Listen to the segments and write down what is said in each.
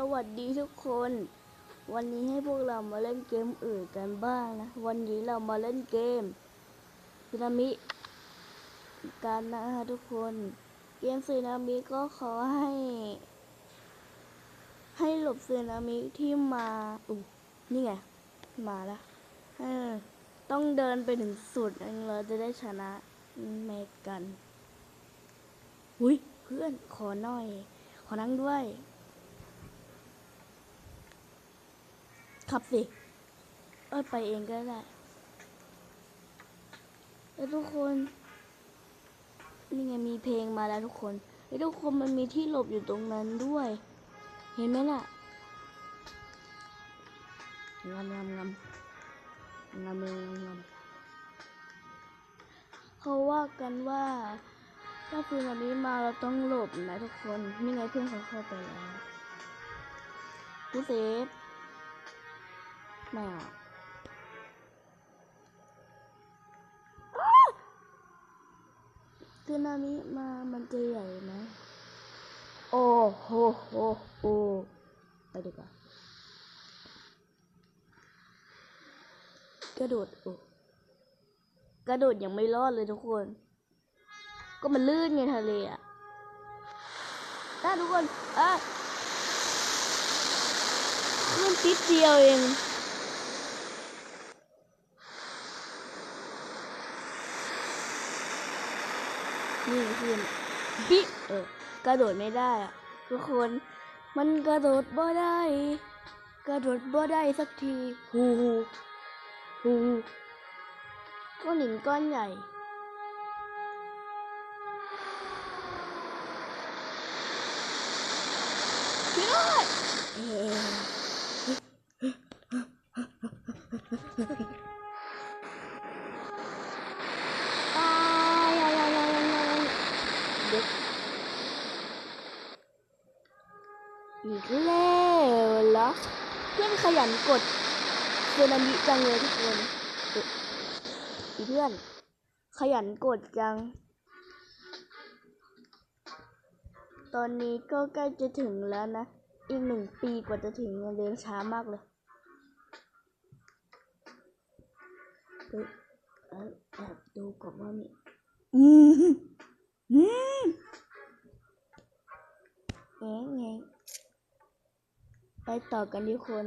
สวัสดีทุกคน วันนี้ให้พวกเรามาเล่นเกมอื่นกันบ้างนะ วันนี้เรามาเล่นเกมซีนามิกันนะฮะทุกคน เกมซีนามิก็ขอให้ ให้หลบซีนามิที่มาอู้นี่ไง มาแล้วต้องเดินไปถึงสุดเราจะได้ชนะเมกัน อุ้ยเพื่อนขอหน่อย ขอนั่งด้วย ขับสิเอ้ยไปเองก็ได้แล้วทุกคน นี่ไงมีเพลงมาแล้วทุกคนแล้วทุกคนมันมีที่หลบอยู่ตรงนั้นด้วย เห็นไหมล่ะงามงามงามงามงามงามเขาว่ากันว่า ถ้าเพื่อนแบบนี้มาเราต้องหลบนะทุกคน นี่ไงเพื่อนเขาเข้าไปแล้วกูเซฟ ไม่เะาซึนามิมา มันจะใหญ่ไหมโอ้โหโหโหไปดีกว่ากระโดดโอ้กระโดดยังไม่รอดเลยทุกคน ก็มันลื่นไงทะเลอะได้ทุกคนอะมันติดเดียวเอง นี่คือบิเออกระโดดไม่ได้อะทุกคนมันกระโดดบ่ได้ กระโดดบ่ได้สักทีฮูฮูฮูก้อนหินก้อนใหญ่ช่วยด้อ ตรซูนามิจังเลยทุกคนอีเพื่อน ขยันกดจัง ตอนนี้ก็ใกล้จะถึงแล้วนะ อีกหนึ่งปีกว่าจะถึงเดินช้ามากเลยแอบดูก่อนว่ามีอืมอืมไงไงไปต่อกันดีคน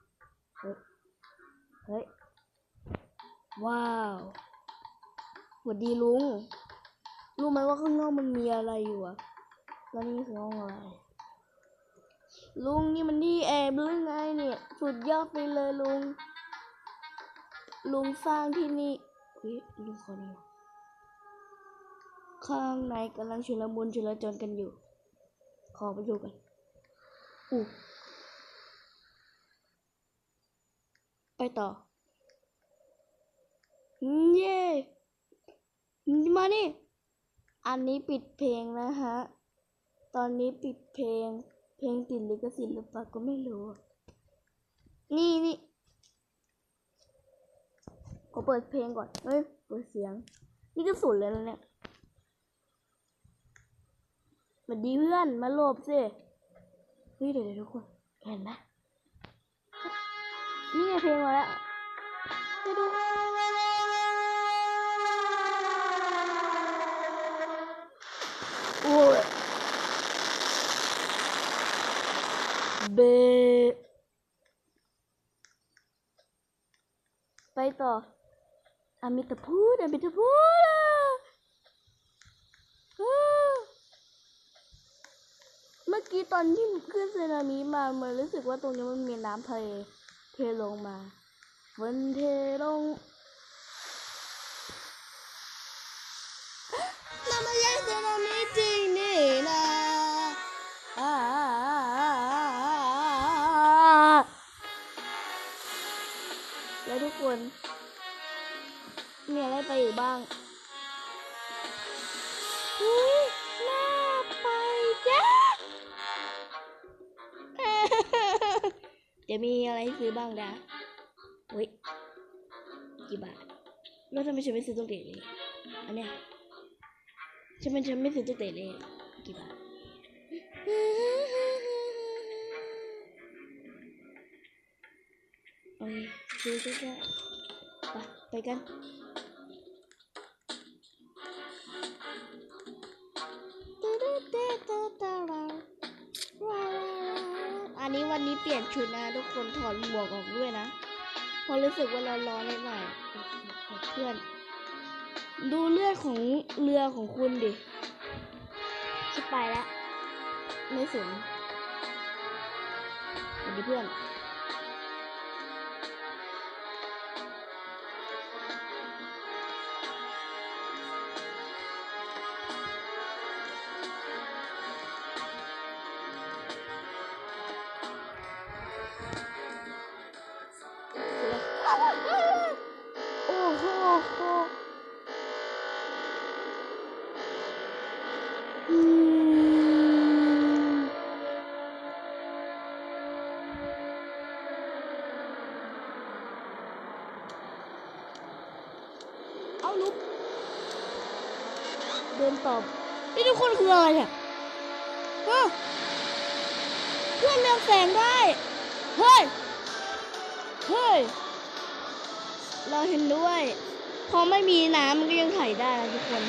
เฮ้ย เฮ้ย ว้าวสวัสดีลุง รู้ไหมว่าข้างนอกมันมีอะไรอยู่อะแล้วนี่คือห้องอะไร ลุงนี่มันที่แอบหรือไงเนี่ย สุดยอดไปเลยลุง ลุงสร้างที่นี่เฮ้ยลุงคนนี้ข้างในกำลังชุลมุนชุลจนกันอยู่ ขอไปดูกันอู้ ไปต่อ เย้มานี่ อันนี้ปิดเพลงนะฮะ ตอนนี้ปิดเพลง เพลงติดลิขสิทธิ์หรือเปล่าก็ไม่รู้ นี่นี่ขอเปิดเพลงก่อน เฮ้ย เปิดเสียง นี่ก็สุดเลยนะเนี่ยสวัสดีเพื่อน มาโลบสิเฮ้ยเดี๋ยวเดี๋ยวทุกคน เห็นไหม นี่ไงเพลงมาแล้วไปดูโอ้ยเบไปต่ออามิตาพูดอามิตาพูดอะเมื่อกี้ตอนที่ขึ้นสึนามิมาเหมือนรู้สึกว่าตรงนี้มันมีน้ำทะเล เทลงมาฝนเทลงมัไม่ใช่มิจินี่นะแล้วทุกคน มีอะไรไปอีกบ้าง จะมีอะไรให้ซื้อบ้างดะเฮ้ยกี่บาทแล้วทำไมฉันไม่ซื้อตุ๊กเตะเลยอันเนี้ยฉันเป็นฉันไม่ซื้อตุ๊กเตะเลยกี่บาทโอเคซื้อซื้อซื้อไปไปกัน นนี้วันนี้เปลี่ยนชุดนะทุกคนถอดหมวกออกด้วยนะเพราะรู้สึกว่าเราร้อนนิดหน่อยเพื่อน ดูเลือดของเรือของคุณดิจะไปแล้วไม่สนสวัสดีเพื่อน นตอบนี่ทุกคนคืออะไรเนี่ยฮะเพื่อนเรืองแสงได้ เฮ้ย เฮ้ย เราเห็นด้วย พอไม่มีน้ำมันก็ยังถ่ายได้นะทุกคน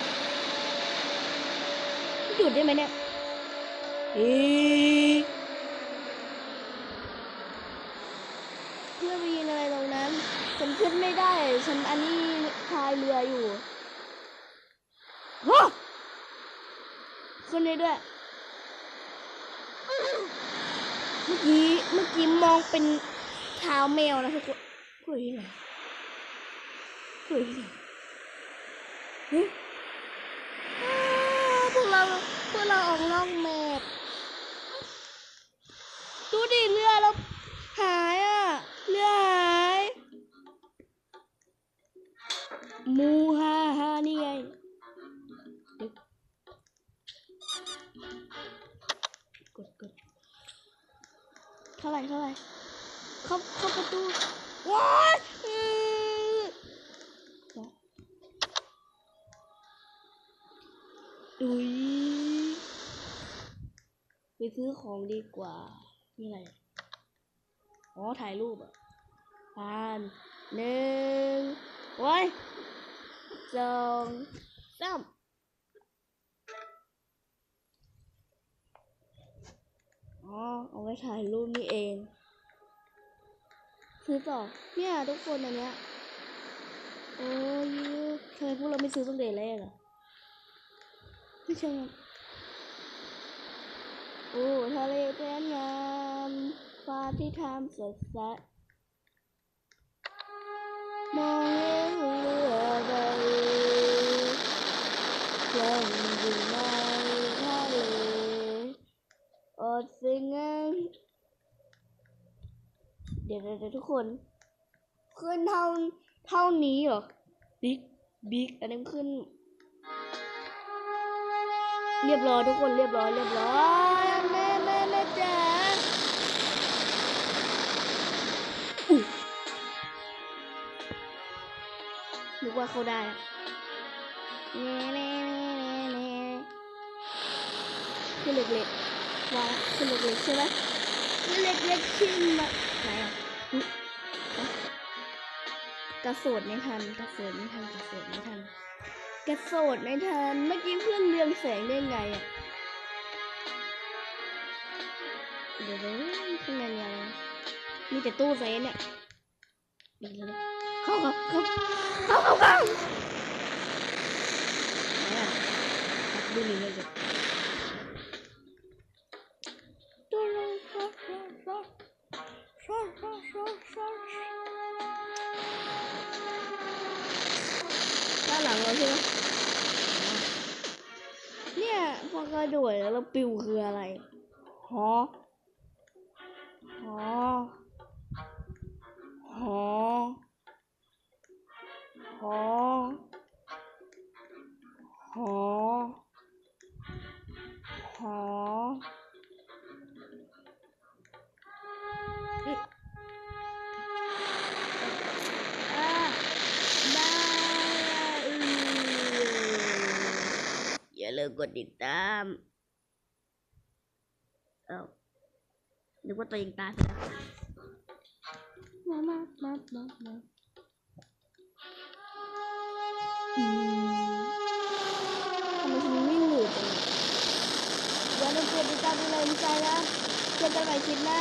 หยุดได้ไหมเนี่ยอีเพื่อนไปยืนอะไรตรงนั้น ฉันขึ้นไม่ได้ ฉันอันนี้พายเรืออยู่ฮะ ขึ้นได้ด้วยเมื่อกี้เมื่อกี้มองเป็นเท้าแมวนะทุกคนเฮ้ยที่ไหนเฮ้ยเฮ้ยอ้าวพวกเราพวกเราออกนอกแมปดูดิเรือ ท่าไหร่เท่าไหร่เข้าเข้าประตูว้ายอืออุ้ยไปซื้อของดีกว่า นี่อะไร อ๋อ ถ่ายรูปอะผ่านหนึ่งโอ้ยสองสามอ๋อ เอาไว้ถ่ายรูปนี่เอง ซื้อต่อ เนี่ยทุกคนอันเนี้ย โอ้ยทำไมพวกเราไม่ซื้อตั้งแต่แรกอะไม่ใช่โอ้ทะเลแสนงามฟ้าที่ทำสดใสมองเห็นเรือใบล่องอยู่นทะเลอ ดสิ่งนั้นเดี๋ยเดี๋ยวเดี๋ยวทุกคน ขึ้นเท่าเท่านี้เหรอ บิ๊ก บิ๊ก อันนี้ขึ้น เรียบร้อยทุกคนเรียบร้อยเรียบร้อยแม่แม่แม่จ๋านึกว่าเขาได้อะแน่แน่แน่แน่แน่คือเล็กๆ ว่าคือเล็กๆใช่ไหมคือเล็กๆขึ้นมาไหนอะอุ๊ยอะกระโสดไม่ทันกระโสดไม่ทันกระโสดไม่ทันกระโสดไม่ทันเมื่อกี้เพื่อนเรืองแสงได้ไงอะเดี๋ยวเดี๋ยวข้างในมีอะไรมีแต่ตู้เซฟเนี่ยดีเลยเข้าเข้าเข้าเข้าเข้าเข้าไหนอะครับดูนี่เลยจ้ะ ด้านหลังเราใช่ไหมเนี่ยพอกระโดดแล้วเราปิวคืออะไรหอหอหอหอหอ อย่าลืมกดติดตามเอ้านึกว่าตัวเองตายไปแล้วมามามามามาอืมทำไมฉันวิ่งหนีจังอย่าลืมกดติดตามดูแลใจนะเจอกันใหม่คลิปหน้า